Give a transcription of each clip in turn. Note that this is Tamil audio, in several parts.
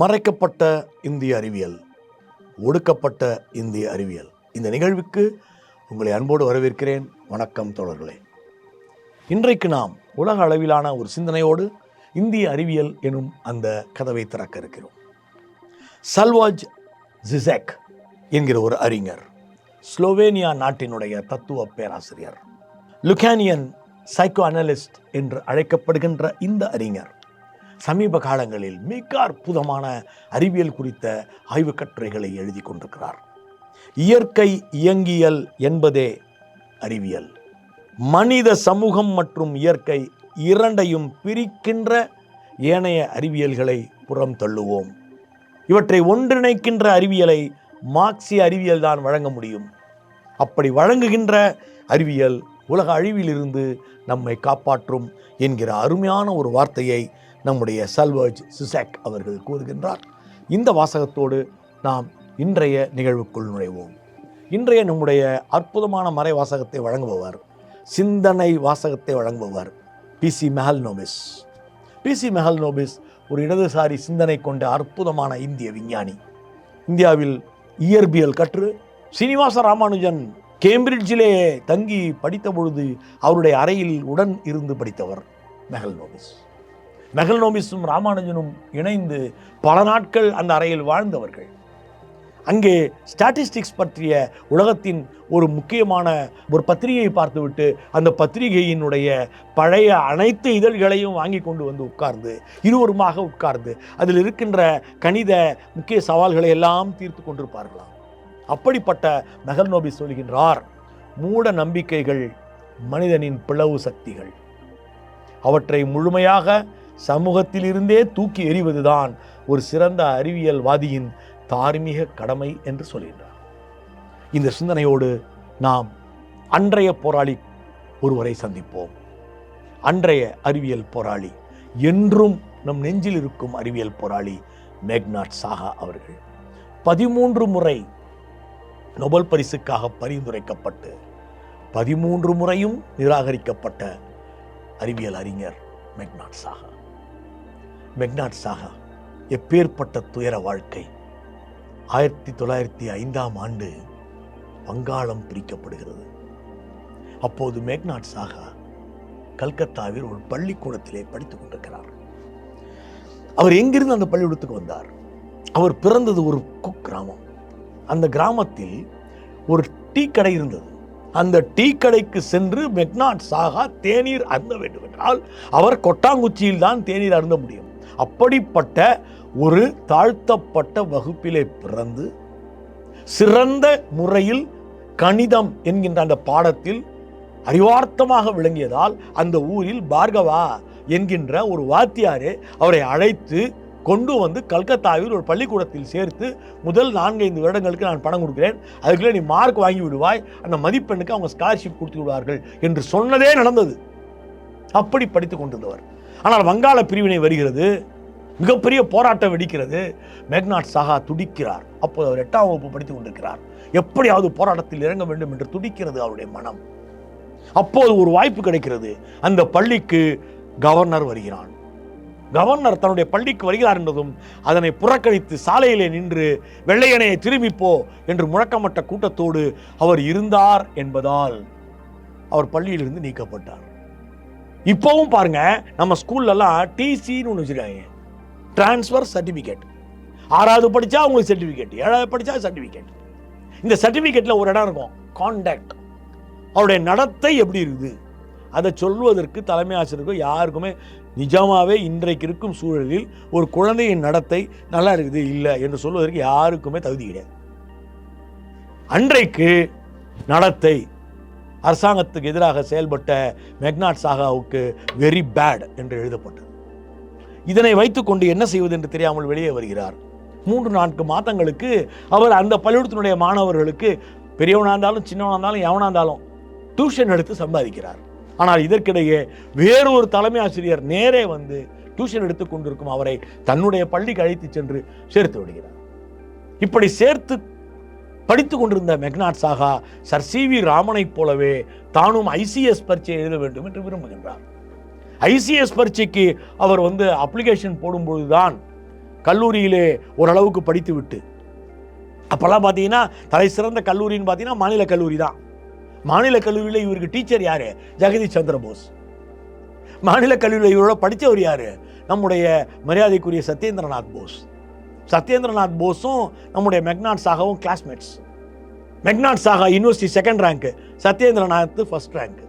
மறைக்கப்பட்ட இந்திய அறிவியல் ஒடுக்கப்பட்ட இந்திய அறிவியல். இந்த நிகழ்வுக்கு உங்களை அன்போடு வரவேற்கிறேன். வணக்கம் தோழர்களே. இன்றைக்கு நாம் உலக அளவிலான ஒரு சிந்தனையோடு இந்திய அறிவியல் எனும் அந்த கதவை திறக்க இருக்கிறோம். சல்வாஜ் ஜிசேக் என்கிற ஒரு அறிஞர் ஸ்லோவேனியா நாட்டினுடைய தத்துவ பேராசிரியர் லுக்கானியன் சைக்கோ அனலிஸ்ட் என்று அழைக்கப்படுகின்ற இந்த அறிஞர். சமீப காலங்களில் மிக அற்புதமான அறிவியல் குறித்த ஆய்வுக் கட்டுரைகளை எழுதி கொண்டிருக்கிறார். இயற்கை இயங்கியல் என்பதே அறிவியல். மனித சமூகம் மற்றும் இயற்கை இரண்டையும் பிரிக்கின்ற ஏனைய அறிவியல்களை புறம் தள்ளுவோம். இவற்றை ஒன்றிணைக்கின்ற அறிவியலை மார்க்சிய அறிவியல் தான் வழங்க முடியும். அப்படி வழங்குகின்ற அறிவியல் உலக அழிவிலிருந்து நம்மை காப்பாற்றும் என்கிற அருமையான ஒரு வார்த்தையை நம்முடைய சல்வர்ஜ் சிசாக் அவர்கள் கூறுகின்றார். இந்த வாசகத்தோடு நாம் இன்றைய நிகழ்வுக்குள் நுழைவோம். இன்றைய நம்முடைய அற்புதமான மறை வாசகத்தை வழங்குபவர் சிந்தனை வாசகத்தை வழங்குபவர் பிசி மெஹல் நோபிஸ் பிசி மெஹல் நோபிஸ் ஒரு இடதுசாரி சிந்தனை கொண்ட அற்புதமான இந்திய விஞ்ஞானி. இந்தியாவில் இயற்பியல் கற்று சீனிவாச ராமானுஜன் கேம்பிரிட்ஜிலே தங்கி படித்த பொழுது அவருடைய அறையில் உடன் இருந்து படித்தவர் மெஹல் நோபிஸ் நகல்நோமிஸும் ராமானுஜனும் இணைந்து பல நாட்கள் அந்த அறையில் வாழ்ந்தவர்கள். அங்கே ஸ்டாட்டிஸ்டிக்ஸ் பற்றிய உலகத்தின் ஒரு முக்கியமான ஒரு பத்திரிகையை பார்த்துவிட்டு அந்த பத்திரிகையினுடைய பழைய அனைத்து இதழ்களையும் வாங்கி கொண்டு வந்து உட்கார்ந்து இருவருமாக உட்கார்ந்து அதில் இருக்கின்ற கணித முக்கிய சவால்களை எல்லாம் தீர்த்து கொண்டிருப்பார்களாம். அப்படிப்பட்ட மெகல் நோபி சொல்கின்றார் மூட நம்பிக்கைகள் மனிதனின் பிளவு சக்திகள். அவற்றை முழுமையாக சமூகத்திலிருந்தே தூக்கி எறிவதுதான் ஒரு சிறந்த அறிவியல்வாதியின் தார்மீக கடமை என்று சொல்கின்றார். இந்த சிந்தனையோடு நாம் அன்றைய போராளி ஒருவரை சந்திப்போம். அன்றைய அறிவியல் போராளி என்றும் நம் நெஞ்சில் இருக்கும் அறிவியல் போராளி மேக்னாட் சாகா அவர்கள் பதிமூன்று முறை நொபல் பரிசுக்காக பரிந்துரைக்கப்பட்டு பதிமூன்று முறையும் நிராகரிக்கப்பட்ட அறிவியல் அறிஞர் மெக்னாட் சாகா. மெக்னாட் சாகா எப்பேற்பட்ட துயர வாழ்க்கை. ஆயிரத்தி தொள்ளாயிரத்தி ஐந்தாம் ஆண்டு வங்காளம் பிரிக்கப்படுகிறது. அப்போது மேக்னாட் சாகா கல்கத்தாவில் ஒரு பள்ளிக்கூடத்திலே படித்துக் கொண்டிருக்கிறார். அவர் எங்கிருந்து அந்த பள்ளிக்கூடத்துக்கு வந்தார்? அவர் பிறந்தது ஒரு குக் கிராமம். அந்த கிராமத்தில் ஒரு டீ கடை இருந்தது. அந்த டீ கடைக்கு சென்று மெக்னாட் சாகா தேநீர் அருந்த வேண்டும் என்றால் அவர் கொட்டாங்குச்சியில் தான் தேநீர் அருந்த முடியும். அப்படிப்பட்ட ஒரு தாழ்த்தப்பட்ட வகுப்பிலே பிறந்து சிறந்த முறையில் கணிதம் என்கின்ற அந்த பாடத்தில் அறிவார்த்தமாக விளங்கியதால் அந்த ஊரில் பார்கவா என்கின்ற ஒரு வாத்தியாரே அவரை அழைத்து கொண்டு வந்து கல்கத்தாவில் ஒரு பள்ளிக்கூடத்தில் சேர்த்து முதல் நான்கைந்து வருடங்களுக்கு நான் பணம் கொடுக்கிறேன். அதுக்குள்ளே நீ மார்க் வாங்கி விடுவாய். அந்த மதிப்பெண்ணுக்கு அவங்க ஸ்காலர்ஷிப் கொடுத்து விடுவார்கள் என்று சொன்னதே நடந்தது. அப்படி படித்துக் கொண்டிருந்தவர். ஆனால் வங்காள பிரிவினை வருகிறது. மிகப்பெரிய போராட்டம் வெடிக்கிறது. மெக்னாட் சாகா துடிக்கிறார். அப்போது அவர் எட்டாம் வகுப்பு படித்துக் கொண்டிருக்கிறார். எப்படியாவது போராட்டத்தில் இறங்க வேண்டும் என்று துடிக்கிறது அவருடைய மனம். அப்போது ஒரு வாய்ப்பு கிடைக்கிறது. அந்த பள்ளிக்கு கவர்னர் வருகிறான். கவர்னர் தன்னுடைய பள்ளிக்கு வருகிறார் என்பதும் அதனை புறக்கணித்து சாலையிலே நின்று வெள்ளையனையை திரும்பிப்போ என்று முழக்கமட்ட கூட்டத்தோடு அவர் இருந்தார் என்பதால் அவர் பள்ளியிலிருந்து நீக்கப்பட்டார். இப்போவும் பாருங்க நம்ம ஸ்கூல்லலாம் டிசின்னு ஒன்று வச்சிருக்காங்க. டிரான்ஸ்ஃபர் சர்டிஃபிகேட் ஆறாவது படித்தா உங்களுக்கு சர்டிஃபிகேட் ஏழாவது படித்தா சர்டிஃபிகேட் இந்த சர்டிஃபிகேட்டில் ஒரு இடம் இருக்கும் கான்டாக்ட் அவருடைய நடத்தை எப்படி இருக்குது? அதை சொல்வதற்கு தலைமை ஆசிரியருக்கும் யாருக்குமே நிஜமாகவே இன்றைக்கு இருக்கும் சூழலில் ஒரு குழந்தையின் நடத்தை நல்லா இருக்குது இல்லை என்று சொல்வதற்கு யாருக்குமே தகுதி கிடையாது. அன்றைக்கு நடத்தை அரசாங்கத்துக்கு எதிராக செயல்பட்ட மெக்னாட் சாகாவுக்கு வெரி பேட் என்று எழுதப்பட்டது. இதனை வைத்துக்கொண்டு என்ன செய்வது என்று தெரியாமல் வெளியே வருகிறார். மூன்று நான்கு மாதங்களுக்கு அவர் அந்த பள்ளிக்கூடத்தினுடைய மாணவர்களுக்கு பெரியவனாக இருந்தாலும் சின்னவனாக இருந்தாலும் எவனாக இருந்தாலும் டியூஷன் எடுத்து சம்பாதிக்கிறார். ஆனால் இதற்கிடையே வேறொரு தலைமை ஆசிரியர் நேரே வந்து டியூஷன் எடுத்து கொண்டிருக்கும் அவரை தன்னுடைய பள்ளிக்கு அழைத்து சென்று சேர்த்து விடுகிறார். இப்படி சேர்த்து படித்து கொண்டிருந்த Meghnad Saha sir C V ராமனைப் போலவே தானும் ஐசிஎஸ் பரீட்சை எழுத வேண்டும் என்று விரும்புகின்றார். ஐசிஎஸ் பரீட்சைக்கு அவர் வந்து அப்ளிகேஷன் போடும்பொழுதுதான் கல்லூரியிலே ஓரளவுக்கு படித்து விட்டு அப்போல்லாம் பார்த்தீங்கன்னா தலை சிறந்த கல்லூரின்னு பார்த்தீங்கன்னா மாநில கல்லூரி தான். மாநில கல்லூரியில் இவருக்கு டீச்சர் யார்? ஜெகதீஷ் சந்திர போஸ். மாநில கல்லூரியில் இவரோட படித்தவர் யார்? நம்முடைய மரியாதைக்குரிய சத்யேந்திரநாத் போஸ். சத்யேந்திரநாத் போஸும் நம்முடைய McNaught சாகவும் classmates Meghnad Saha university second rank Satyendranath first rank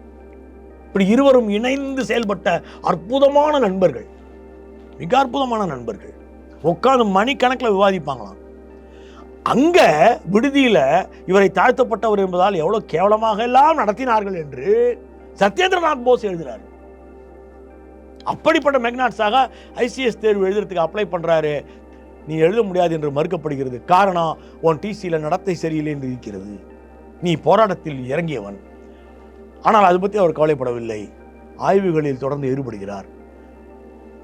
இப்படி இருவரும் இணைந்து செயல்பட்ட அற்புதமான நண்பர்கள். மிக அற்புதமான நண்பர்கள். உட்காந்து மணிக்கணக்கில் விவாதிப்பாங்களாம். அங்க விடுதியில இவரை தாழ்த்தப்பட்டவர் என்பதால் எவ்வளவு கேவலமாக எல்லாம் நடத்தினார்கள் என்று சத்யேந்திரநாத் போஸ் எழுதுறாரு. அப்படிப்பட்ட மெக்னாட் சாகா ஐசிஎஸ் தேர்வு எழுதுறதுக்கு அப்ளை பண்றாரு. நீ எழுத முடியாது என்று மறுக்கப்படுகிறது. காரணம் உன் டிசியில் நடத்தை சரியில்லை என்று இருக்கிறது. நீ போராட்டத்தில் இறங்கியவன். ஆனால் அது பற்றி அவர் கவலைப்படவில்லை. ஆய்வுகளில் தொடர்ந்து ஈடுபடுகிறார்.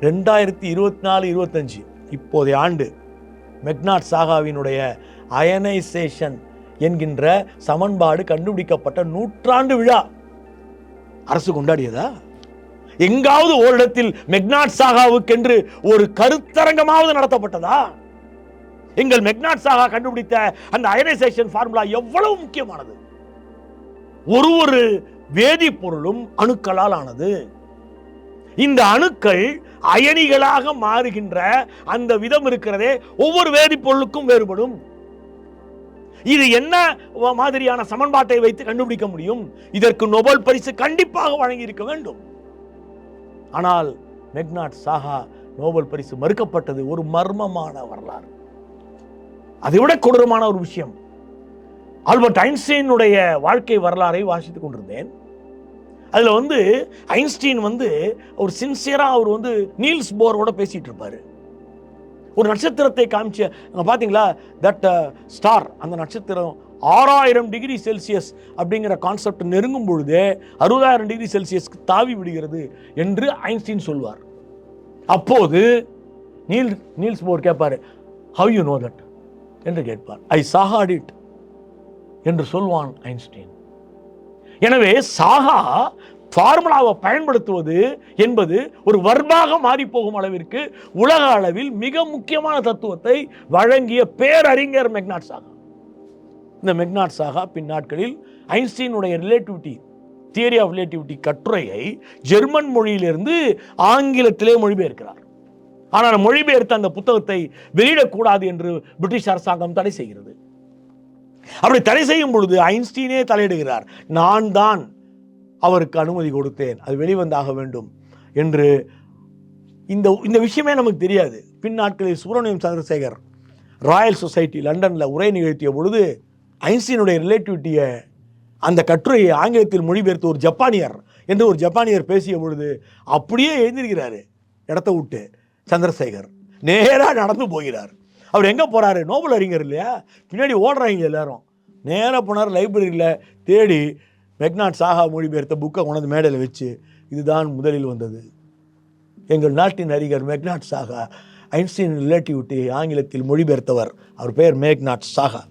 ரெண்டாயிரத்தி இருபத்தி நாலு இருபத்தஞ்சு இப்போதைய ஆண்டு மெக்னாட் சாகாவினுடைய அயனைசேஷன் என்கின்ற சமன்பாடு கண்டுபிடிக்கப்பட்ட நூற்றாண்டு விழா. அரசு கொண்டாடியதா? எங்காவது ஓரிடத்தில் மெக்னாட் சாகாவுக்கென்று ஒரு கருத்தரங்கமாவது நடத்தப்பட்டதா? எங்கள் மெக்னாட் சாகா கண்டுபிடித்த அந்த அயனைசேஷன் ஃபார்முலா எவ்வளவு முக்கியமானது? ஒரு ஒரு வேதிப்பொருளும் அணுக்களால் ஆனது. இந்த அணுக்கள் அயனிகளாக மாறுகின்ற அந்த விதம் இருக்கிறதே ஒவ்வொரு வேதிப்பொருளுக்கும் வேறுபடும். இது என்ன மாதிரியான சமன்பாட்டை வைத்து கண்டுபிடிக்க முடியும்? இதற்கு நோபல் பரிசு கண்டிப்பாக வழங்கி இருக்க வேண்டும். ஆனால் மெக்னாட் சாஹா நோபல் பரிசு மறுக்கப்பட்டது ஒரு மர்மமான வரலாறு. அதை விட கொடூரமான ஒரு விஷயம். ஆல்பர்ட் ஐன்ஸ்டீனுடைய வாழ்க்கை வரலாறை வாசித்துக் கொண்டிருந்தேன். அதில் வந்து ஐன்ஸ்டீன் வந்து ஒரு சின்சியராக அவர் வந்து நீல்ஸ் போரோட பேசிட்டு இருப்பார். ஒரு நட்சத்திரத்தை காமிச்சு அங்கே பார்த்தீங்களா தட் ஸ்டார் uh, அந்த நட்சத்திரம் ஆறாயிரம் டிகிரி செல்சியஸ் அப்படிங்கிற கான்செப்ட் நெருங்கும் பொழுது அறுபதாயிரம் டிகிரி செல்சியஸ்க்கு தாவி விடுகிறது என்று ஐன்ஸ்டீன் சொல்வார். அப்போது நீல் நீல்ஸ் போர் கேட்பார் ஹவ் யூ நோ தட் என்று கேட்பார். ஐ சாகாட் இட் என்று சொல்வான் ஐன்ஸ்டீன். எனவே சாகா ஃபார்முலாவை பயன்படுத்துவது என்பது ஒரு வர்மாக மாறி போகும் அளவிற்கு உலக அளவில் மிக முக்கியமான தத்துவத்தை வழங்கிய பேரறிஞர் மெக்னாட் சாகா. இந்த மெக்னாட் சாகா பின்னாட்களில் ஐன்ஸ்டீனுடைய ரிலேட்டிவிட்டி தியரி ஆஃப் ரிலேட்டிவிட்டி கட்டுரையை ஜெர்மன் மொழியிலிருந்து ஆங்கிலத்திலே மொழிபெயர்க்கிறார். ஆனால் மொழிபெயர்த்த அந்த புத்தகத்தை வெளியிடக்கூடாது என்று பிரிட்டிஷ் அரசாங்கம் தடை செய்கிறது. அப்படி தடை செய்யும் பொழுது ஐன்ஸ்டீனே தலையிடுகிறார் நான் தான் அவருக்கு அனுமதி கொடுத்தேன் அது வெளிவந்தாக வேண்டும் என்று. இந்த இந்த விஷயமே நமக்கு தெரியாது. பின் நாட்களில் சுப்பிரமணியம் சந்திரசேகர் ராயல் சொசைட்டி லண்டனில் உரை நிகழ்த்திய பொழுது ஐன்ஸ்டீனுடைய ரிலேட்டிவிட்டியை அந்த கட்டுரையை ஆங்கிலத்தில் மொழிபெயர்த்த ஒரு ஜப்பானியர் என்று ஒரு ஜப்பானியர் பேசிய பொழுது அப்படியே எழுந்திருக்கிறாரு. இடத்த விட்டு சந்திரசேகர். நேராக நடந்து போகிறார். அவர் எங்கே போகிறாரு நோபல் அறிஞர் இல்லையா? பின்னாடி ஓடுறாங்க எல்லாரும். நேராக போனார் லைப்ரரியில் தேடி மெக்னாட் சாகா மொழிபெயர்த்த புக்கை கொண்டாந்து மேடையில் வச்சு இதுதான் முதலில் வந்தது. எங்கள் நாட்டின் அறிஞர் மெக்னாட் சாகா ஐன்ஸ்டீன் ரிலேட்டிவிட்டி ஆங்கிலத்தில் மொழிபெயர்த்தவர். அவர் பெயர் மேக்நாட் சாகா.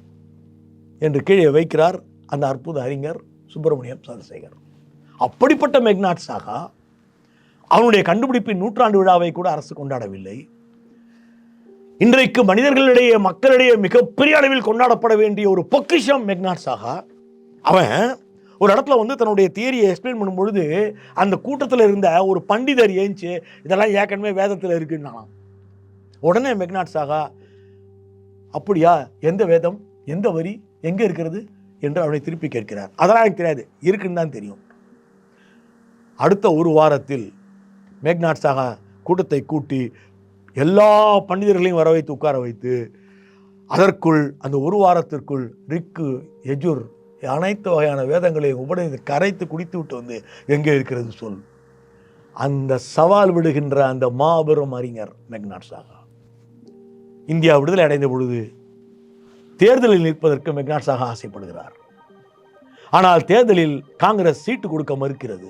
என்று கீழே வைக்கிறார் அந்த அற்புத அறிஞர் சுப்பிரமணியம் சந்திரசேகர். அப்படிப்பட்ட மெக்னாட் சாகா அவனுடைய கண்டுபிடிப்பின் நூற்றாண்டு விழாவை கூட அரசு கொண்டாடவில்லை. இன்றைக்கு மனிதர்களிடையே மக்களிடையே மிகப்பெரிய அளவில் கொண்டாடப்பட வேண்டிய ஒரு பொக்கிஷம் மெக்னாட் சாகா. அவன் ஒரு இடத்துல வந்து தன்னுடைய தியரியை எக்ஸ்பிளைன் பண்ணும்பொழுது அந்த கூட்டத்தில் இருந்த ஒரு பண்டிதர் ஏஞ்சி இதெல்லாம் ஏற்கனவே வேதத்தில் இருக்குன்னா உடனே மெக்னாட் சாகா அப்படியா? எந்த வேதம்? எந்த வரி? எங்கே இருக்கிறது என்று அவனை திருப்பி கேட்கிறார். அதெல்லாம் எனக்கு தெரியாது. இருக்குன்னு தான் தெரியும். அடுத்த ஒரு வாரத்தில் மேக்நாட் சாகா கூட்டத்தை கூட்டி எல்லா பண்டிதர்களையும் வர வைத்து உட்கார வைத்து அதற்குள் அந்த ஒரு வாரத்திற்குள் ரிக்கு எஜுர் அனைத்து வகையான வேதங்களையும் உபநிதி கரைத்து குடித்து விட்டு வந்து எங்கே இருக்கிறது சொல். அந்த சவால் விடுகின்ற அந்த மாபெரும் அறிஞர் மெக்னாட் சாகா. இந்தியா விடுதலை அடைந்த பொழுது தேர்தலில் நிற்பதற்கு மெக்னாட்ஸாக ஆசைப்படுகிறார். ஆனால் தேர்தலில் காங்கிரஸ் சீட்டு கொடுக்க மறுக்கிறது.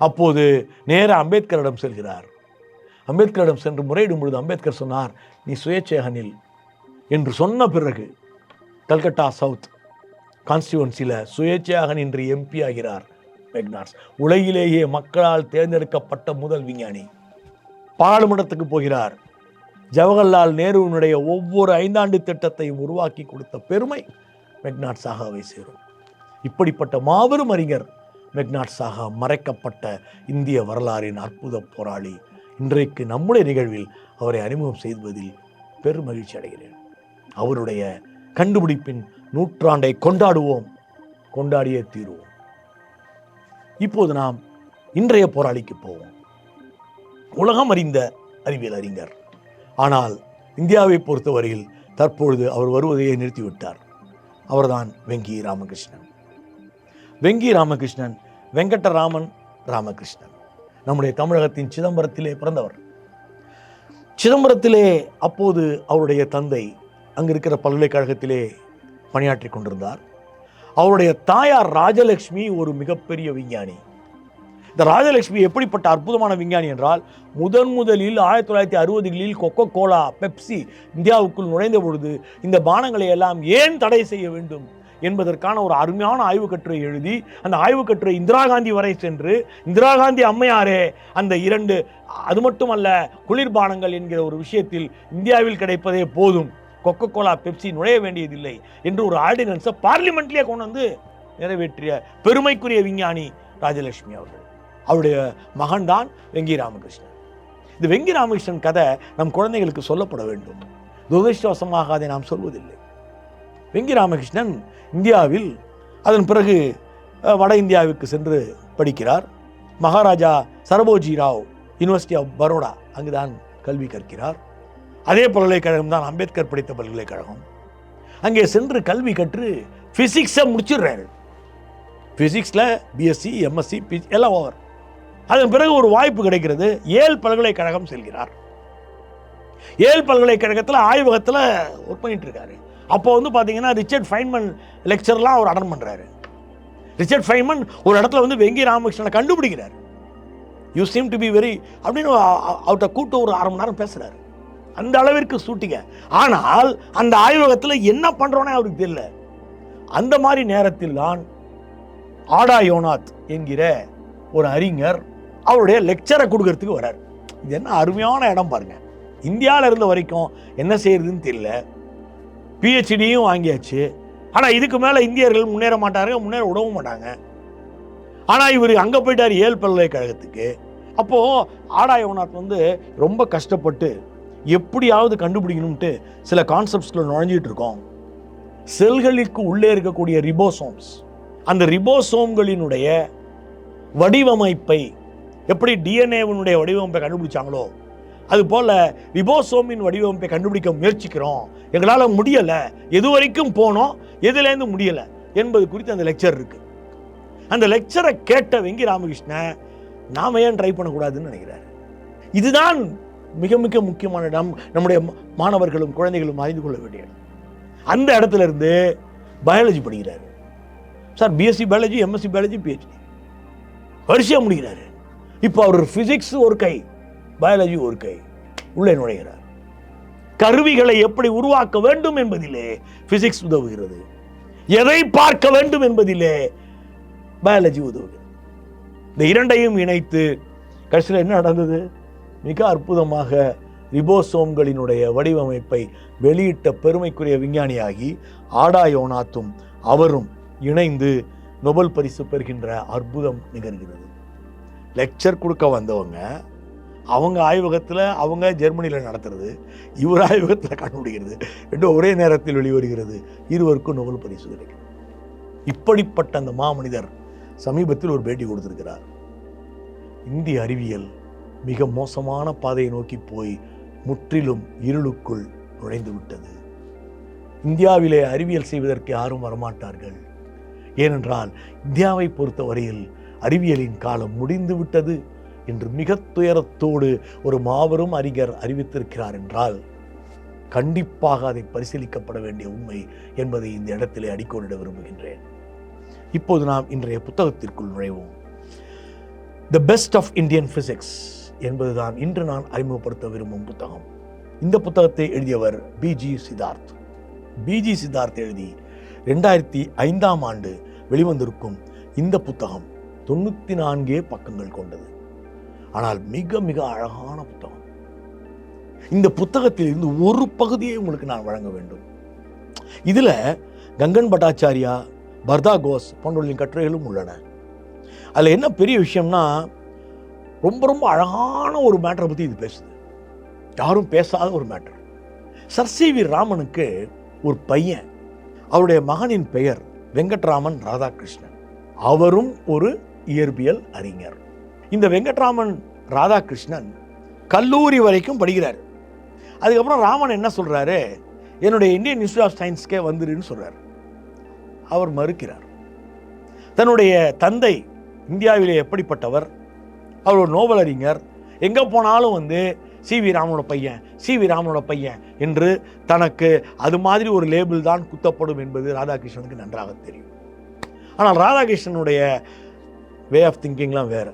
அப்போது நேர அம்பேத்கரிடம் செல்கிறார். அம்பேத்கரிடம் சென்று முறையிடும் பொழுது அம்பேத்கர் சொன்னார் நீ சுயேட்சையகனில் என்று சொன்ன பிறகு கல்கட்டா சவுத் கான்ஸ்டியூன்சியில் சுயேட்சையாக நின்று எம்பி ஆகிறார் மெக்னாட்ஸ். உலகிலேயே மக்களால் தேர்ந்தெடுக்கப்பட்ட முதல் விஞ்ஞானி. பாராளுமன்றத்துக்கு போகிறார். ஜவஹர்லால் நேருவினுடைய ஒவ்வொரு ஐந்தாண்டு திட்டத்தையும் உருவாக்கி கொடுத்த பெருமை மெக்னாட் சாகாவை சேரும். இப்படிப்பட்ட மாபெரும் அறிஞர் மெக்னாட் சாகா மறைக்கப்பட்ட இந்திய வரலாறின் அற்புத போராளி. இன்றைக்கு நம்முடைய நிகழ்வில் அவரை அறிமுகம் செய்வதில் பெரும் மகிழ்ச்சி அடைகிறேன். அவருடைய கண்டுபிடிப்பின் நூற்றாண்டை கொண்டாடுவோம் கொண்டாடியே தீருவோம். இப்போது நாம் இன்றைய போராளிக்கு போவோம். உலகம் அறிந்த அறிவியல் அறிஞர் ஆனால் இந்தியாவை பொறுத்தவரையில் தற்பொழுது அவர் வருவதையே நிறுத்திவிட்டார். அவர்தான் வெங்கி ராமகிருஷ்ணன். வெங்கி ராமகிருஷ்ணன் வெங்கடராமன் ராமகிருஷ்ணன். நம்முடைய தமிழகத்தின் சிதம்பரத்திலே பிறந்தவர். சிதம்பரத்திலே அப்போது அவருடைய தந்தை அங்கு இருக்கிற பல்கலைக்கழகத்திலே பணியாற்றி கொண்டிருந்தார். அவருடைய தாயார் ராஜலட்சுமி ஒரு மிகப்பெரிய விஞ்ஞானி. இந்த ராஜலட்சுமி எப்படிப்பட்ட அற்புதமான விஞ்ஞானி என்றால் முதன் முதலில் ஆயிரத்தி தொள்ளாயிரத்தி அறுபதுகளில் கொக்கோ கோலா பெப்சி இந்தியாவுக்குள் நுழைந்த பொழுது இந்த பானங்களை எல்லாம் ஏன் தடை செய்ய வேண்டும் என்பதற்கான ஒரு அருமையான ஆய்வு கட்டுரை எழுதி அந்த ஆய்வு கட்டுரை இந்திரா காந்தி வரை சென்று இந்திரா காந்தி அம்மையாரே அந்த இரண்டு அது மட்டுமல்ல குளிர்பானங்கள் என்கிற ஒரு விஷயத்தில் இந்தியாவில் கிடைப்பதே போதும். கொக்கோ கோலா பெப்சி நுழைய வேண்டியதில்லை என்று ஒரு ஆர்டினன்ஸை பார்லிமெண்ட்லேயே கொண்டு வந்து நிறைவேற்றிய பெருமைக்குரிய விஞ்ஞானி ராஜலட்சுமி அவர்கள். அவருடைய மகன்தான் வெங்கி ராமகிருஷ்ணன். இந்த வெங்கி ராமகிருஷ்ணன் கதை நம் குழந்தைகளுக்கு சொல்லப்பட வேண்டும். துரதிருஷ்டவசமாக அதை நாம் சொல்வதில்லை. வெங்கி ராமகிருஷ்ணன் இந்தியாவில் அதன் பிறகு வட இந்தியாவுக்கு சென்று படிக்கிறார். மகாராஜா சரபோஜி ராவ் யூனிவர்சிட்டி ஆஃப் பரோடா அங்குதான் கல்வி கற்கிறார். அதே பல்கலைக்கழகம் தான் அம்பேத்கர் படித்த பல்கலைக்கழகம். அங்கே சென்று கல்வி கற்று ஃபிசிக்ஸை முடிச்சிடுறாரு. ஃபிசிக்ஸில் பிஎஸ்சி எம்எஸ்சி பி எல்லாம் ஓவர் அதன் பிறகு ஒரு வாய்ப்பு கிடைக்கிறது. ஏல் பல்கலைக்கழகம் செல்கிறார். ஏல் பல்கலைக்கழகத்தில் ஆய்வகத்தில் ஒர்க் பண்ணிட்டு இருக்காரு அப்போ வந்து பார்த்தீங்கன்னா ரிச்சர்ட் ஃபைன்மன் லெக்சர்லாம் அவர் அடன் பண்ணுறாரு ரிச்சர்ட் ஃபைன்மன் ஒரு இடத்துல வந்து வெங்கி ராமகிருஷ்ணனை கண்டுபிடிக்கிறார். You seem to be very அப்படின்னு அவர்கிட்ட கூட்டு ஒரு அரை மணி நேரம் பேசுகிறாரு அந்த அளவிற்கு சூட்டிங்க. ஆனால் அந்த ஆய்வகத்தில் என்ன பண்ணுறோன்னே அவருக்கு தெரியல. அந்த மாதிரி நேரத்தில் தான் ஆடா யோனாத் என்கிற ஒரு அறிஞர் அவருடைய லெக்சரை கொடுக்கறதுக்கு வரார். இது என்ன அருமையான இடம் பாருங்கள் இந்தியாவில் இருந்த வரைக்கும் என்ன செய்யறதுன்னு தெரியல. பிஹெச்டியும் வாங்கியாச்சு. ஆனால் இதுக்கு மேலே இந்தியர்கள் முன்னேற மாட்டாங்க முன்னேற விடவும் மாட்டாங்க. ஆனால் இவர் அங்கே போயிட்டார் ஏல் பல்கலைக்கழகத்துக்கு. அப்போது ஆடாயவனாத் வந்து ரொம்ப கஷ்டப்பட்டு எப்படியாவது கண்டுபிடிக்கணும்ட்டு சில கான்செப்ட்ஸ்குள்ள நுழைஞ்சிட்டு இருக்கோம். செல்களுக்கு உள்ளே இருக்கக்கூடிய ரிபோசோம்ஸ் அந்த ரிபோசோம்களினுடைய வடிவமைப்பை எப்படி டிஎன்ஏவினுடைய வடிவமைப்பை கண்டுபிடிச்சாங்களோ அதுபோல் ரிபோசோமின் வடிவமைப்பை கண்டுபிடிக்க முயற்சிக்கிறோம். எங்களால் முடியலை. எது வரைக்கும் போனோம் எதுலேருந்து முடியலை என்பது குறித்து அந்த லெக்சர் இருக்குது அந்த லெக்சரை கேட்ட வெங்கி ராமகிருஷ்ணன் நாம் ஏன் ட்ரை பண்ணக்கூடாதுன்னு நினைக்கிறார். இதுதான் மிக மிக முக்கியமான இடம். நம்முடைய மாணவர்களும் குழந்தைகளும் அறிந்து கொள்ள வேண்டிய இடம். அந்த இடத்துல இருந்து பயாலஜி படிக்கிறாரு. Sir BSc biology MSc biology PhD வரிசையாக முடிக்கிறாரு. இப்போ அவர் ஃபிசிக்ஸ் ஒரு கை பயாலஜி ஒரு கை உள்ளே நுழைகிறார். கருவிகளை எப்படி உருவாக்க வேண்டும் என்பதிலே பிசிக்ஸ் உதவுகிறது. எதை பார்க்க வேண்டும் என்பதிலே பயாலஜி உதவுகிறது. இந்த இரண்டையும் இணைத்து கடைசியில் என்ன நடந்தது? மிக அற்புதமாக ரிபோசோம்களினுடைய வடிவமைப்பை வெளியிட்ட பெருமைக்குரிய விஞ்ஞானியாகி ஆடாயோனாத்தும் அவரும் இணைந்து நொபல் பரிசு பெறுகின்ற அற்புதம் நிகழ்கிறது. லெக்சர் கொடுக்க வந்தவங்க அவங்க ஆய்வகத்தில் அவங்க ஜெர்மனியில் நடத்துறது இவர் ஆய்வகத்தில் கண்டுபிடிக்கிறது ரெண்டும் ஒரே நேரத்தில் வெளிவருகிறது. இருவருக்கும் நொபல் பரிசு கிடைக்கும். இப்படிப்பட்ட அந்த மாமனிதர் சமீபத்தில் ஒரு பேட்டி கொடுத்திருக்கிறார். இந்திய அறிவியல் மிக மோசமான பாதையை நோக்கி போய் முற்றிலும் இருளுக்குள் நுழைந்து விட்டது. இந்தியாவிலே அறிவியல் செய்வதற்கு யாரும் வரமாட்டார்கள். ஏனென்றால் இந்தியாவை பொறுத்தவரையில் அறிவியலின் காலம் முடிந்து விட்டது என்று மிக துயரத்தோடு ஒரு மாபெரும் அறிஞர் அறிவித்திருக்கிறார் என்றால் கண்டிப்பாக அதை பரிசீலிக்கப்பட வேண்டிய உண்மை என்பதை இந்த இடத்திலே அடிக்கோடிட விரும்புகின்றேன். இப்போது நாம் இன்றைய புத்தகத்திற்குள் நுழைவோம். The best of Indian physics என்பதுதான் இன்று நான் அறிமுகப்படுத்த விரும்பும் புத்தகம். இந்த புத்தகத்தை எழுதியவர் பிஜி சித்தார்த் பிஜி சித்தார்த் எழுதி ரெண்டாயிரத்தி ஐந்தாம் ஆண்டு வெளிவந்திருக்கும் இந்த புத்தகம். தொண்ணூற்றி நான்கே பக்கங்கள் கொண்டது. ஆனால் மிக மிக அழகான புத்தகம். இந்த புத்தகத்தில் இருந்து ஒரு பகுதியை உங்களுக்கு நான் வழங்க வேண்டும். இதில் கங்கன் பட்டாச்சாரியா பர்தா கோஸ் போன்றவர்களின் கட்டுரைகளும் உள்ளன. அதில் என்ன பெரிய விஷயம்னா ரொம்ப ரொம்ப அழகான ஒரு மேட்டரை பற்றி இது பேசுது. யாரும் பேசாத ஒரு மேட்டர். சர் சி வி ராமனுக்கு ஒரு பையன் அவருடைய மகனின் பெயர் வெங்கட்ராமன் ராதாகிருஷ்ணன். அவரும் ஒரு இயற்பியல் அறிஞர். இந்த வெங்கட்ராமன் ராதாகிருஷ்ணன் கல்லூரி வரைக்கும் படிக்கிறார். அதுக்கப்புறம் ராமன் என்ன சொல்கிறாரு என்னுடைய இந்தியன் இன்ஸ்டியூட் ஆஃப் சயின்ஸ்க்கே வந்துருன்னு சொல்கிறார் அவர் மறுக்கிறார். தன்னுடைய தந்தை இந்தியாவிலே எப்படிப்பட்டவர்? அவர் ஒரு நோபல் அறிஞர். எங்கே போனாலும் வந்து சி வி ராமனோட பையன் சி வி ராமனோட பையன் என்று தனக்கு அது மாதிரி ஒரு லேபிள் தான் குத்தப்படும் என்பது ராதாகிருஷ்ணனுக்கு நன்றாக தெரியும். ஆனால் ராதாகிருஷ்ணனுடைய வே ஆஃப் திங்கிங்லாம் வேறு.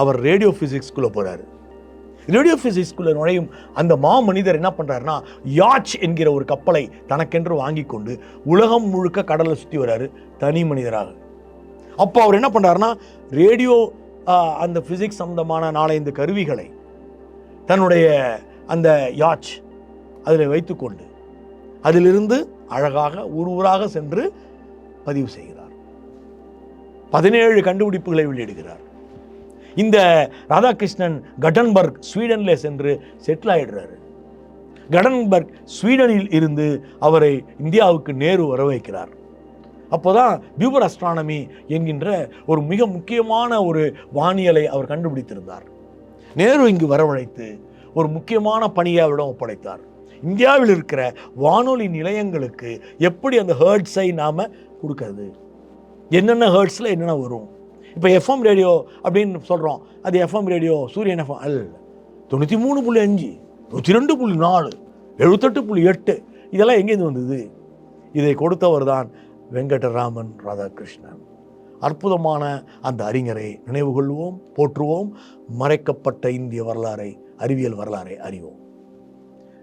அவர் ரேடியோ ஃபிசிக்ஸ்குள்ளே போகிறாரு ரேடியோ ஃபிசிக்ஸ்குள்ளே நுழையும் அந்த மா மனிதர் என்ன பண்ணுறாருன்னா யாச் என்கிற ஒரு கப்பலை தனக்கென்று வாங்கி கொண்டு உலகம் முழுக்க கடலை சுற்றி வர்றாரு தனி மனிதராக. அப்போ அவர் என்ன பண்ணுறாருன்னா ரேடியோ அந்த ஃபிசிக்ஸ் சம்பந்தமான நாலைந்து கருவிகளை தன்னுடைய அந்த யாச் அதில் வைத்துக்கொண்டு அதிலிருந்து அழகாக ஊர் ஊராக சென்று பதிவு செய்கிறார். பதினேழு கண்டுபிடிப்புகளை வெளியிடுகிறார். இந்த ராதாகிருஷ்ணன் கடன்பர்க் ஸ்வீடனில் சென்று செட்டில் ஆயிடுறாரு. கடன்பர்க் ஸ்வீடனில் இருந்து அவரை இந்தியாவுக்கு நேரு வர வைக்கிறார் அப்போதான் பியூபர் அஸ்ட்ரானமி என்கின்ற ஒரு மிக முக்கியமான ஒரு வானியலை அவர் கண்டுபிடித்திருந்தார். நேரு இங்கு வரவழைத்து ஒரு முக்கியமான பணியை அவரிடம் ஒப்படைத்தார். இந்தியாவில் இருக்கிற வானொலி நிலையங்களுக்கு எப்படி அந்த ஹேர்ட்ஸை நாம் கொடுக்கறது? என்னென்ன ஹேர்ட்ஸில் என்னென்ன வரும்? இப்போ எஃப்எம் ரேடியோ அப்படின்னு சொல்கிறோம் அது எஃப்எம் ரேடியோ சூரியன் எஃப்எம் அல்ல தொண்ணூற்றி மூணு புள்ளி அஞ்சு நூற்றி ரெண்டு புள்ளி நாலு எழுபத்தெட்டு புள்ளி எட்டு இதெல்லாம் எங்கேருந்து வந்தது? இதை கொடுத்தவர் தான் வெங்கடராமன் ராதாகிருஷ்ணன். அற்புதமான அந்த அறிஞரை நினைவு கொள்வோம் போற்றுவோம். மறைக்கப்பட்ட இந்திய வரலாறை அறிவியல் வரலாறை அறிவோம்.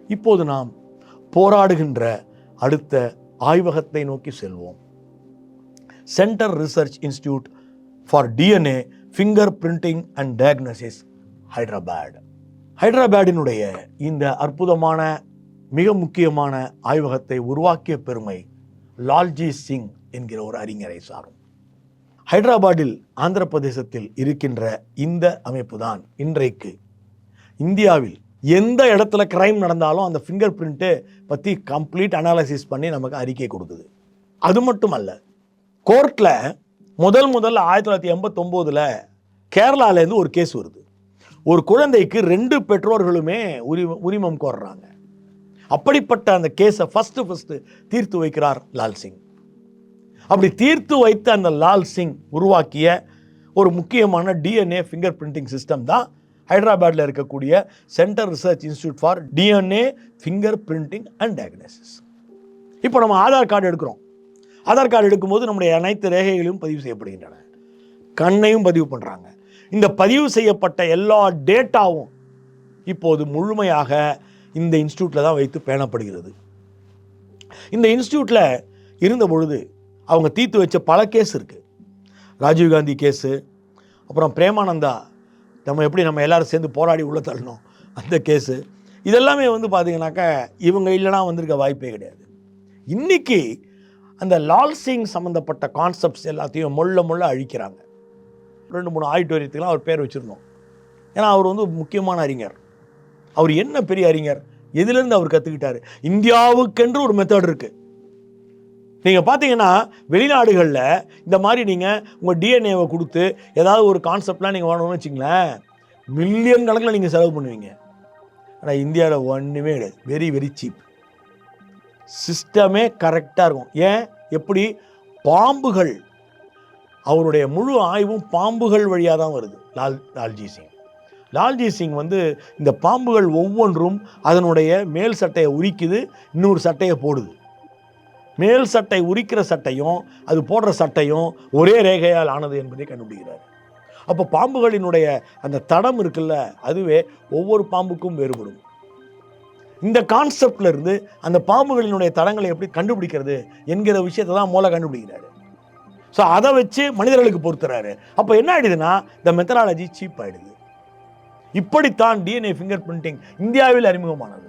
இப்போது நாம் போராடுகின்ற அடுத்த ஆய்வகத்தை நோக்கி செல்வோம். Centre research institute for DNA fingerprinting and diagnosis Hyderabad ஹைதராபாடினுடைய இந்த அற்புதமான மிக முக்கியமான ஆய்வகத்தை உருவாக்கிய பெருமை லால்ஜி சிங் என்கிற ஒரு அறிஞரை சாரும். ஹைதராபாடில் ஆந்திர பிரதேசத்தில் இருக்கின்ற இந்த அமைப்பு தான் இன்றைக்கு. இந்தியாவில் எந்த இடத்துல கிரைம் நடந்தாலும் அந்த ஃபிங்கர் பிரிண்ட்டை பற்றி கம்ப்ளீட் அனாலிசிஸ் பண்ணி நமக்கு அறிக்கை கொடுக்குது அது மட்டும் அல்ல கோர்ட்டில் முதல் முதல்ல ஆயிரத்தி தொள்ளாயிரத்தி எண்பத்தொம்போதில் கேரளாலேருந்து ஒரு கேஸ் வருது. ஒரு குழந்தைக்கு ரெண்டு பெற்றோர்களுமே உரிமம் உரிமம் கோர்றாங்க. அப்படிப்பட்ட அந்த கேஸை ஃபஸ்ட்டு ஃபஸ்ட்டு தீர்த்து வைக்கிறார் லால் சிங். அப்படி தீர்த்து வைத்த அந்த லால் சிங் உருவாக்கிய ஒரு முக்கியமான டிஎன்ஏ ஃபிங்கர் பிரிண்டிங் சிஸ்டம் தான் ஹைதராபாத்தில் இருக்கக்கூடிய centre research institute for DNA fingerprinting and diagnosis இப்போ நம்ம ஆதார் கார்டு எடுக்கிறோம். ஆதார் கார்டு எடுக்கும்போது நம்முடைய அனைத்து ரேகைகளும் பதிவு செய்யப்படுகின்றன. கண்ணையும் பதிவு பண்ணுறாங்க இந்த பதிவு செய்யப்பட்ட எல்லா டேட்டாவும் இப்போது முழுமையாக இந்த இன்ஸ்டியூட்டில் தான் வைத்து பேணப்படுகிறது. இந்த இன்ஸ்டியூட்டில் இருந்த பொழுது அவங்க தீர்த்து வச்ச பல கேஸ் இருக்குது ராஜீவ்காந்தி கேஸு அப்புறம் பிரேமானந்தா நம்ம எப்படி நம்ம எல்லாரும் சேர்ந்து போராடி உள்ளே தள்ளணும் அந்த கேஸு. இதெல்லாமே வந்து பார்த்திங்கனாக்கா இவங்க இல்லைனா வந்திருக்க வாய்ப்பே கிடையாது. இன்னைக்கு அந்த லால் சிங் சம்மந்தப்பட்ட கான்செப்ட்ஸ் எல்லாத்தையும் மொள்ள மொள்ள அழிக்கிறாங்க. ரெண்டு மூணு ஆடிட்டோரியத்துக்கெலாம் அவர் பேர் வச்சுருந்தோம். ஏன்னா அவர் வந்து முக்கியமான அறிஞர். அவர் என்ன பெரிய அறிஞர்? எதுலேருந்து அவர் கற்றுக்கிட்டாரு இந்தியாவுக்கென்று ஒரு மெத்தட் இருக்குது நீங்கள் பார்த்தீங்கன்னா வெளிநாடுகளில் இந்த மாதிரி நீங்கள் உங்கள் டிஎன்ஏவை கொடுத்து ஏதாவது ஒரு கான்செப்ட்லாம் நீங்கள் வாங்கணும்னு வச்சிங்களேன் மில்லியன் கணக்கில் நீங்கள் செலவு பண்ணுவீங்க. ஆனால் இந்தியாவில் ஒன்றுமே கிடையாது. வெரி வெரி சீப் சிஸ்டமே கரெக்டாக இருக்கும். ஏன்? எப்படி? பாம்புகள். அவருடைய முழு ஆய்வும் பாம்புகள் வழியாக தான் வருது. லால் லால்ஜி சிங். லால்ஜி சிங் வந்து இந்த பாம்புகள் ஒவ்வொன்றும் அதனுடைய மேல் சட்டையை உரிக்குது இன்னொரு சட்டையை போடுது. மேல் சட்டை உரிக்கிற சட்டையும் அது போடுற சட்டையும் ஒரே ரேகையால் ஆனது என்பதை கண்டுபிடிக்கிறார். அப்போ பாம்புகளினுடைய அந்த தடம் இருக்குல்ல அதுவே ஒவ்வொரு பாம்புக்கும் வேறுபடும். இந்த கான்செப்டில் இருந்து அந்த பாம்புகளினுடைய தடங்களை எப்படி கண்டுபிடிக்கிறது என்கிற விஷயத்தை தான் மூளை கண்டுபிடிக்கிறாரு. ஸோ அதை வச்சு மனிதர்களுக்கு பொறுத்துறாரு அப்போ என்ன ஆயிடுதுன்னா இந்த மெத்தடாலஜி சீப் ஆயிடுது. இப்படித்தான் டிஎன்ஏ ஃபிங்கர் பிரிண்டிங் இந்தியாவில் அறிமுகமானது.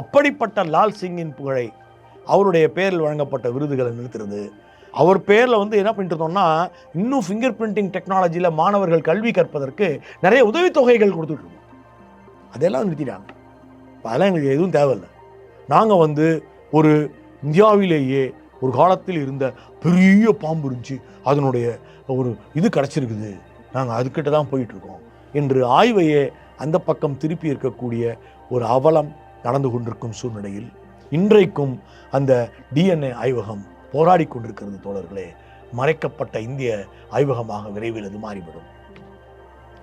அப்படிப்பட்ட லால் சிங்கின் புகழை அவருடைய பேரில் வழங்கப்பட்ட விருதுகளை நிறுத்துறது. அவர் பேரில் வந்து என்ன பண்ணிட்டுருந்தோம்னா இன்னும் ஃபிங்கர் பிரிண்டிங் டெக்னாலஜியில் மாணவர்கள் கல்வி கற்பதற்கு நிறைய உதவித்தொகைகள் கொடுத்துட்ருக்கோம் அதெல்லாம் நிறுத்திட்டாங்க. அதெல்லாம் எங்களுக்கு எதுவும் தேவையில்லை. நாங்கள் வந்து ஒரு இந்தியாவிலேயே ஒரு காலத்தில் இருந்த பெரிய பாம்பு இருந்துச்சு. அதனுடைய ஒரு இது கிடச்சிருக்குது. நாங்கள் அதுக்கிட்ட தான் போயிட்டு இருக்கோம் என்று ஆய்வையே அந்த பக்கம் திருப்பி இருக்கக்கூடிய ஒரு அவலம் நடந்து கொண்டிருக்கும் சூழ்நிலையில் இன்றைக்கும் அந்த டிஎன்ஏ ஆய்வகம் போராடி கொண்டிருக்கிறது தோழர்களே. மறைக்கப்பட்ட இந்திய ஆய்வகமாக விரைவில் அது மாறிவிடும்.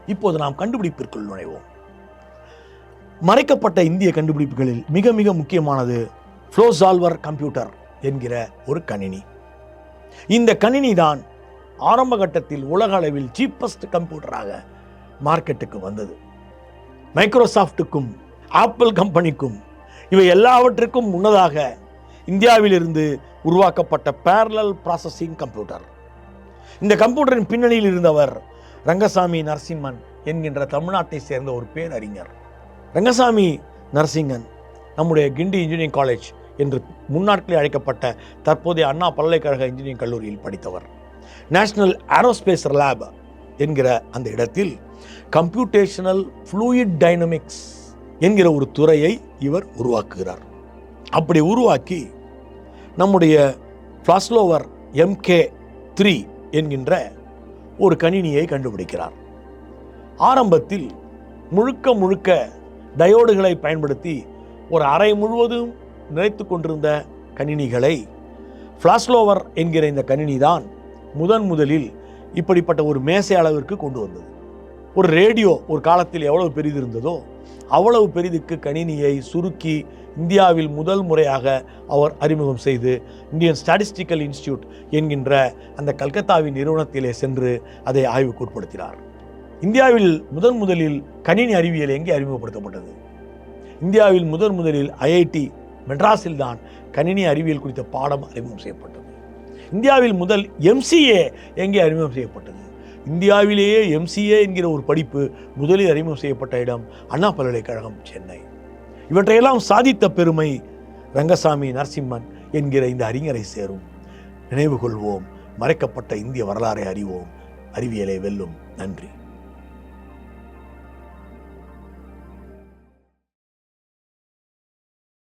இப்போது நாம் கண்டுபிடிப்பிற்குள் நுழைவோம். மறைக்கப்பட்ட இந்திய கண்டுபிடிப்புகளில் மிக மிக முக்கியமானது ஃப்ளோசால்வர் கம்ப்யூட்டர் என்கிற ஒரு கணினி. இந்த கணினி தான் ஆரம்ப கட்டத்தில் உலக அளவில் சீப்பஸ்ட் கம்ப்யூட்டராக மார்க்கெட்டுக்கு வந்தது. மைக்ரோசாஃப்ட்டுக்கும் ஆப்பிள் கம்பெனிக்கும் இவை எல்லாவற்றுக்கும் முன்னதாக இந்தியாவிலிருந்து உருவாக்கப்பட்ட பேரலல் ப்ராசஸிங் கம்ப்யூட்டர் இந்த கம்ப்யூட்டரின் பின்னணியில் இருந்தவர் ரங்கசாமி நரசிம்மன் என்கின்ற தமிழ்நாட்டை சேர்ந்த ஒரு பேரறிஞர். ரங்கசாமி நரசிங்கன் நம்முடைய கிண்டி இன்ஜினியரிங் காலேஜ் என்று முன்னாட்களில் அழைக்கப்பட்ட தற்போதைய அண்ணா பல்கலைக்கழக இன்ஜினியரிங் கல்லூரியில் படித்தவர். நேஷனல் ஏரோஸ்பேஸ் லேப் என்கிற அந்த இடத்தில் கம்ப்யூட்டேஷனல் ஃப்ளூயிட் டைனமிக்ஸ் என்கிற ஒரு துறையை இவர் உருவாக்குகிறார். அப்படி உருவாக்கி நம்முடைய ஃப்ளாஸ்லோவர் எம்கே த்ரீ என்கின்ற ஒரு கணினியை கண்டுபிடிக்கிறார். ஆரம்பத்தில் முழுக்க முழுக்க டயோடுகளை பயன்படுத்தி ஒரு அறை முழுவதும் நினைத்து கொண்டிருந்த கணினிகளை ஃப்ளாஸ்லோவர் என்கிற இந்த கணினி தான் முதன் முதலில் இப்படிப்பட்ட ஒரு மேசை அளவிற்கு கொண்டு வந்தது. ஒரு ரேடியோ ஒரு காலத்தில் எவ்வளவு பெரிது இருந்ததோ அவ்வளவு பெரிதுக்கு கணினியை சுருக்கி இந்தியாவில் முதல் முறையாக அவர் அறிமுகம் செய்து இந்தியன் ஸ்டாட்டிஸ்டிக்கல் இன்ஸ்டியூட் என்கின்ற அந்த கல்கத்தாவின் நிறுவனத்திலே சென்று அதை ஆய்வுக்கு உட்படுத்தினார் இந்தியாவில் முதன் முதலில் கணினி அறிவியல் எங்கே அறிமுகப்படுத்தப்பட்டது? இந்தியாவில் முதன் முதலில் ஐஐடி மெட்ராஸில் தான் கணினி அறிவியல் குறித்த பாடம் அறிமுகம் செய்யப்பட்டது. இந்தியாவில் முதல் எம்சிஏ எங்கே அறிமுகம் செய்யப்பட்டது? இந்தியாவிலேயே எம்சிஏ என்கிற ஒரு படிப்பு முதலில் அறிமுகம் செய்யப்பட்ட இடம் அண்ணா பல்கலைக்கழகம் சென்னை. இவற்றையெல்லாம் சாதித்த பெருமை ரங்கசாமி நரசிம்மன் என்கிற இந்த அறிஞரை சேரும். நினைவு கொள்வோம் மறைக்கப்பட்ட இந்திய வரலாறை அறிவோம். அறிவியலை வெல்லும். நன்றி.